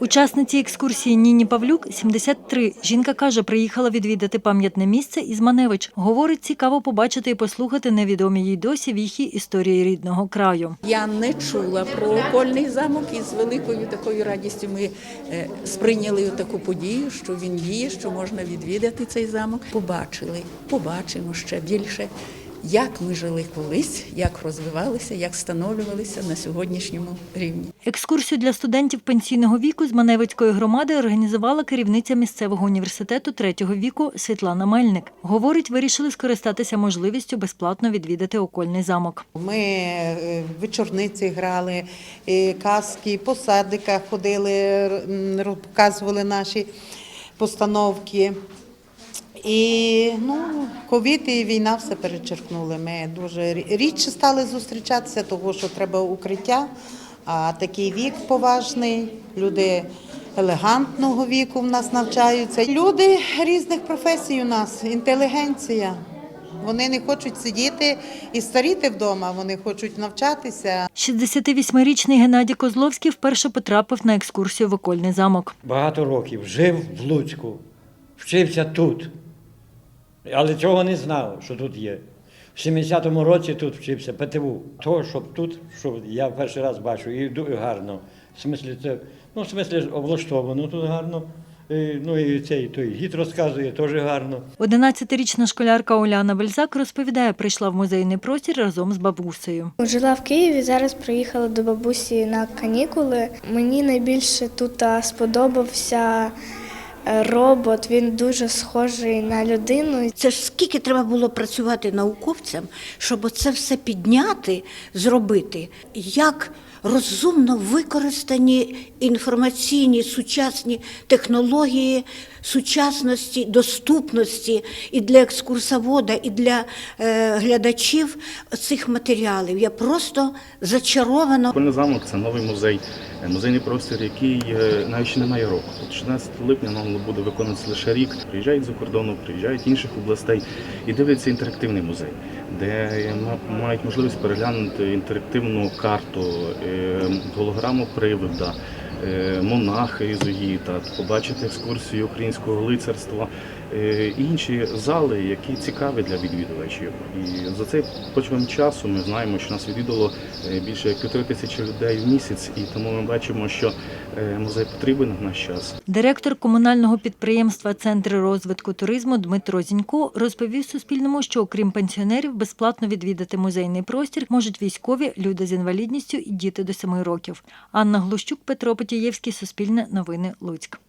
Учасниці екскурсії Ніні Павлюк 73. Жінка каже, приїхала відвідати пам'ятне місце із Маневич. Говорить, цікаво побачити і послухати невідомі їй досі віхі історії рідного краю. Я не чула про окольний замок і з великою такою радістю ми е, сприйняли таку подію, що він є, що можна відвідати цей замок. Побачили, побачимо ще більше, як ми жили колись, як розвивалися, як встановлювалися на сьогоднішньому рівні. Екскурсію для студентів пенсійного віку з Маневицької громади організувала керівниця місцевого університету третього віку Світлана Мельник. Говорить, вирішили скористатися можливістю безплатно відвідати окольний замок. Ми е, вечорниці грали, е, казки, по садиках ходили, показували наші постановки. І ну, ковід і війна все перечеркнули. Ми дуже рі- рідше стали зустрічатися, тому що треба укриття, а такий вік поважний, люди елегантного віку в нас навчаються. Люди різних професій у нас, інтелігенція. Вони не хочуть сидіти і старіти вдома, вони хочуть навчатися. 68-річний Геннадій Козловський вперше потрапив на екскурсію в окольний замок. багато років жив в Луцьку, вчився тут, але цього не знав, що тут є. В 70-му році тут вчився ПТУ. То, щоб тут, що я перший раз бачу, і гарно. В смислі, це, ну, в смислі, облаштовано тут гарно. Ну і цей той гід розказує, теж гарно. 11-річна школярка Оляна Бельзак розповідає, прийшла в музейний простір разом з бабусею. Жила в Києві, зараз приїхала до бабусі на канікули. Мені найбільше тут сподобався робот. Він дуже схожий на людину. Це ж скільки треба було працювати науковцям, щоб це все підняти, зробити, як розумно використані інформаційні сучасні технології сучасності, доступності і для екскурсовода, і для е, глядачів цих матеріалів. Я просто зачарована. Школьний замок це новий музей, музейний простір, який е, навіть ще немає року. От 16 липня нам буде виконуватися лише рік. Приїжджають з-за кордону, приїжджають інших областей і дивляться інтерактивний музей, де е, мають можливість переглянути інтерактивну карту, е, голограму привида. Монахи ізуїта, побачити екскурсію українського лицарства інші зали, які цікаві для відвідувачів. І за цей почвом часу ми знаємо, що нас відвідало е, більше як півтори тисячі людей в місяць, і тому ми бачимо, що е, музей потрібен в наш час. Директор комунального підприємства Центри розвитку туризму Дмитро Зінько розповів Суспільному, що окрім пенсіонерів безплатно відвідати музейний простір можуть військові, люди з інвалідністю і діти до 7 років. Анна Глущук, Петро Потієвський, Суспільне новини Луцьк.